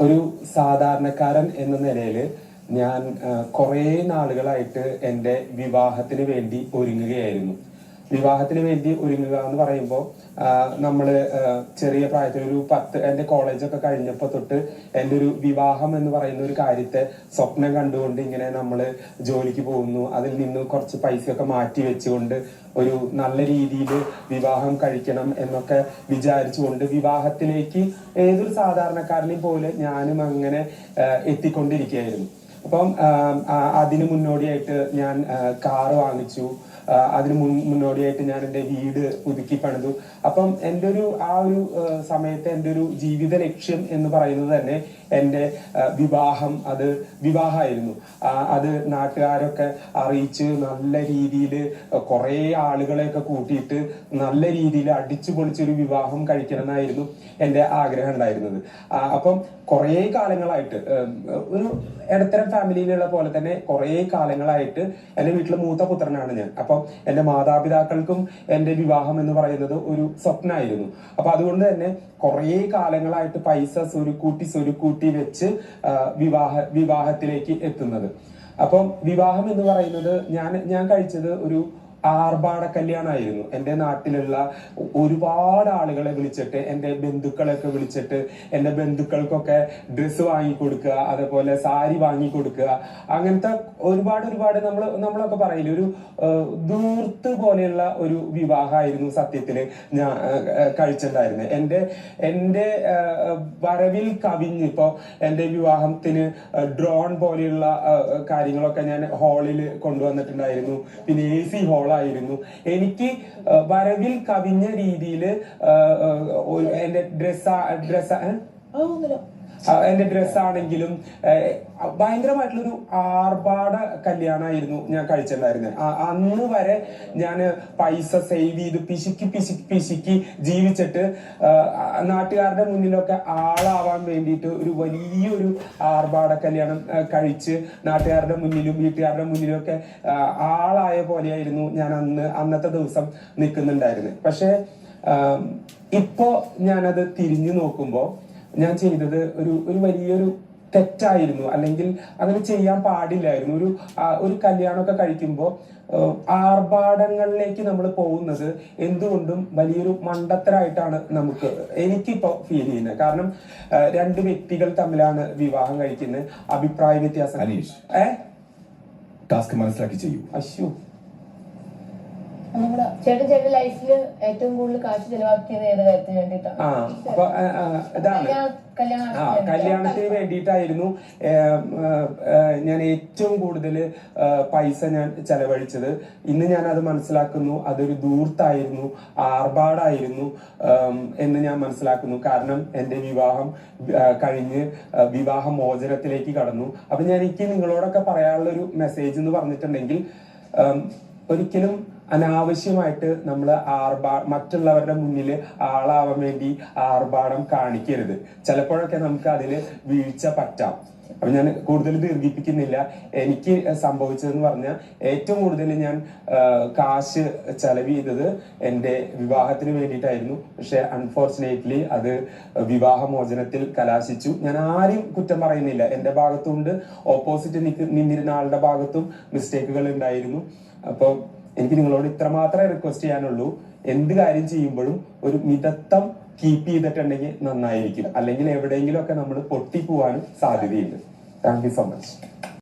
ഒരു സാധാരണക്കാരൻ എന്ന നിലയിൽ ഞാൻ കുറേ നാളുകളായിട്ട് എന്റെ വിവാഹത്തിന് വേണ്ടി ഒരുങ്ങുകയായിരുന്നു. വിവാഹത്തിന് വേണ്ടി ഒരുങ്ങുക എന്ന് പറയുമ്പോൾ നമ്മൾ ചെറിയ പ്രായത്തിൽ ഒരു പത്ത് എന്റെ കോളേജൊക്കെ കഴിഞ്ഞപ്പോൾ തൊട്ട് എന്റെ ഒരു വിവാഹം എന്ന് പറയുന്ന ഒരു കാര്യത്തെ സ്വപ്നം കണ്ടുകൊണ്ട് ഇങ്ങനെ നമ്മൾ ജോലിക്ക് പോകുന്നു. അതിൽ നിന്ന് കുറച്ച് പൈസയൊക്കെ മാറ്റി വെച്ചുകൊണ്ട് ഒരു നല്ല രീതിയിൽ വിവാഹം കഴിക്കണം എന്നൊക്കെ വിചാരിച്ചുകൊണ്ട് വിവാഹത്തിലേക്ക് ഏതൊരു സാധാരണക്കാരനെയും പോലെ ഞാനും അങ്ങനെ എത്തിക്കൊണ്ടിരിക്കുകയായിരുന്നു. അപ്പം അതിന് മുന്നോടിയായിട്ട് ഞാൻ കാറ് വാങ്ങിച്ചു. അതിന് മുൻ മുന്നോടിയായിട്ട് ഞാൻ എന്റെ വീട് പുതുക്കി പണിതു. അപ്പം എന്റെ ഒരു ആ ഒരു സമയത്ത് എന്റെ ഒരു ജീവിത ലക്ഷ്യം എന്ന് പറയുന്നത് തന്നെ എന്റെ വിവാഹം. അത് വിവാഹമായിരുന്നു. അത് നാട്ടുകാരൊക്കെ അറിയിച്ച് നല്ല രീതിയിൽ കുറേ ആളുകളെയൊക്കെ കൂട്ടിയിട്ട് നല്ല രീതിയിൽ അടിച്ചു പൊളിച്ചൊരു വിവാഹം കഴിക്കണം എന്നായിരുന്നു എന്റെ ആഗ്രഹം ഉണ്ടായിരുന്നത്. അപ്പം കുറേ കാലങ്ങളായിട്ട് ഒരു ഇടത്തരം ഫാമിലിയിലുള്ള പോലെ തന്നെ കുറേ കാലങ്ങളായിട്ട് എന്റെ വീട്ടിലെ മൂത്ത പുത്രനാണ് ഞാൻ. അപ്പം എന്റെ മാതാപിതാക്കൾക്കും എന്റെ വിവാഹം എന്ന് പറയുന്നത് ഒരു സ്വപ്നമായിരുന്നു അപ്പൊ അതുകൊണ്ട് തന്നെ കുറേ കാലങ്ങളായിട്ട് പൈസ സ്വരുക്കൂട്ടി സ്വരുക്കൂട്ടി വെച്ച് വിവാഹ വിവാഹത്തിലേക്ക് എത്തുന്നത്. അപ്പം വിവാഹം എന്ന് പറയുന്നത് ഞാൻ ഞാൻ കഴിച്ചത് ഒരു ആർഭാട കല്യാണമായിരുന്നു എന്റെ നാട്ടിലുള്ള ഒരുപാട് ആളുകളെ വിളിച്ചിട്ട് എന്റെ ബന്ധുക്കളെയൊക്കെ വിളിച്ചിട്ട് എന്റെ ബന്ധുക്കൾക്കൊക്കെ ഡ്രസ്സ് വാങ്ങി കൊടുക്കുക അതേപോലെ സാരി വാങ്ങി കൊടുക്കുക അങ്ങനത്തെ ഒരുപാട് ഒരുപാട് നമ്മൾ നമ്മളൊക്കെ പറയില്ല ഒരു ദൂർത്ത് പോലെയുള്ള ഒരു വിവാഹമായിരുന്നു സത്യത്തിൽ ഞാൻ കഴിച്ചിട്ടുണ്ടായിരുന്നത്. എന്റെ എന്റെ വരവിൽ കവിഞ്ഞ് ഇപ്പോൾ എന്റെ വിവാഹത്തിന് ഡ്രോൺ പോലെയുള്ള കാര്യങ്ങളൊക്കെ ഞാൻ ഹാളിൽ കൊണ്ടുവന്നിട്ടുണ്ടായിരുന്നു. പിന്നെ എ സി ഹാളായിരുന്നു എനിക്ക് വരവിൽ കവിഞ്ഞ രീതിയിൽ എന്റെ ഡ്രസ്സ ഡ്രസ്സ് എന്റെ ഡ്രസ് ആണെങ്കിലും ഏഹ്, ഭയങ്കരമായിട്ടുള്ളൊരു ആർഭാട കല്യാണമായിരുന്നു ഞാൻ കഴിച്ചിട്ടുണ്ടായിരുന്നത് അന്ന് വരെ ഞാൻ പൈസ സേവ് ചെയ്ത് പിശുക്കി പിശുക്കി പിശുക്കി ജീവിച്ചിട്ട് നാട്ടുകാരുടെ മുന്നിലൊക്കെ ആളാവാൻ വേണ്ടിയിട്ട് ഒരു വലിയൊരു ആർഭാട കല്യാണം കഴിച്ച് നാട്ടുകാരുടെ മുന്നിലും വീട്ടുകാരുടെ മുന്നിലും ഒക്കെ ആളായ പോലെയായിരുന്നു ഞാൻ അന്ന് അന്നത്തെ ദിവസം നിൽക്കുന്നുണ്ടായിരുന്നത് പക്ഷേ ഇപ്പോ ഞാനത് തിരിഞ്ഞു നോക്കുമ്പോൾ ഞാൻ ചെയ്തത് ഒരു ഒരു വലിയൊരു തെറ്റായിരുന്നു. അല്ലെങ്കിൽ അങ്ങനെ ചെയ്യാൻ പാടില്ലായിരുന്നു. ഒരു ഒരു കല്യാണമൊക്കെ കഴിക്കുമ്പോൾ ആർഭാടങ്ങളിലേക്ക് നമ്മൾ പോകുന്നത് എന്തുകൊണ്ടും വലിയൊരു മണ്ടത്തരായിട്ടാണ് നമുക്ക് എനിക്കിപ്പോ ഫീൽ ചെയ്യുന്നത്. കാരണം രണ്ട് വ്യക്തികൾ തമ്മിലാണ് വിവാഹം കഴിക്കുന്നത്. അഭിപ്രായ വ്യത്യാസം. ഏഹ് ടാസ്ക് മനസ്സിലാക്കി ചെയ്യൂ. അശ്വ ചേട്ടൻ ലൈഫിൽ ഏറ്റവും കൂടുതൽ കാശ് ചെലവാക്കിയത് ഏത് കാര്യത്തിന് വേണ്ടിയിട്ടാണ് ആ അപ്പൊ ആ, ആ, ഇതാണ്. ആ കല്യാണത്തിന് വേണ്ടിയിട്ടായിരുന്നു ഞാൻ ഏറ്റവും കൂടുതൽ പൈസ ഞാൻ ചെലവഴിച്ചത്. ഇന്ന് ഞാൻ അത് മനസ്സിലാക്കുന്നു അതൊരു ദൂർത്തായിരുന്നു ആർഭാടായിരുന്നു എന്ന് ഞാൻ മനസ്സിലാക്കുന്നു. കാരണം എന്റെ വിവാഹം കഴിഞ്ഞ് വിവാഹ മോചനത്തിലേക്ക് കടന്നു. അപ്പൊ ഞാൻ എനിക്ക് നിങ്ങളോടൊക്കെ പറയാനുള്ള ഒരു മെസ്സേജ് എന്ന് പറഞ്ഞിട്ടുണ്ടെങ്കിൽ ഒരിക്കലും അനാവശ്യമായിട്ട് നമ്മൾ ആർഭാ മറ്റുള്ളവരുടെ മുന്നിൽ ആളാവാൻ വേണ്ടി ആർഭാടം കാണിക്കരുത്. ചിലപ്പോഴൊക്കെ നമുക്ക് അതിൽ വീഴ്ച പറ്റാം. അപ്പൊ ഞാൻ കൂടുതൽ ദീർഘിപ്പിക്കുന്നില്ല. എനിക്ക് സംഭവിച്ചതെന്ന് പറഞ്ഞാൽ ഏറ്റവും കൂടുതൽ ഞാൻ കാശ് ചെലവ് ചെയ്തത് എന്റെ വിവാഹത്തിന് വേണ്ടിയിട്ടായിരുന്നു. പക്ഷെ അൺഫോർച്ചുനേറ്റ്ലി അത് വിവാഹമോചനത്തിൽ കലാശിച്ചു. ഞാൻ ആരും കുറ്റം പറയുന്നില്ല. എന്റെ ഭാഗത്തുണ്ട്. ഓപ്പോസിറ്റ് നിന്നിരുന്ന ആളുടെ ഭാഗത്തും മിസ്റ്റേക്കുകൾ ഉണ്ടായിരുന്നു. അപ്പോൾ എനിക്ക് നിങ്ങളോട് ഇത്രമാത്രമേ റിക്വസ്റ്റ് ചെയ്യാനുള്ളൂ. എന്ത് കാര്യം ചെയ്യുമ്പോഴും ഒരു മിതത്വം കീപ്പ് ചെയ്തിട്ടുണ്ടെങ്കിൽ നന്നായിരിക്കും. അല്ലെങ്കിൽ എവിടെയെങ്കിലും ഒക്കെ നമ്മൾ പൊട്ടിപ്പോവാനും സാധ്യതയുണ്ട്. Thank you so much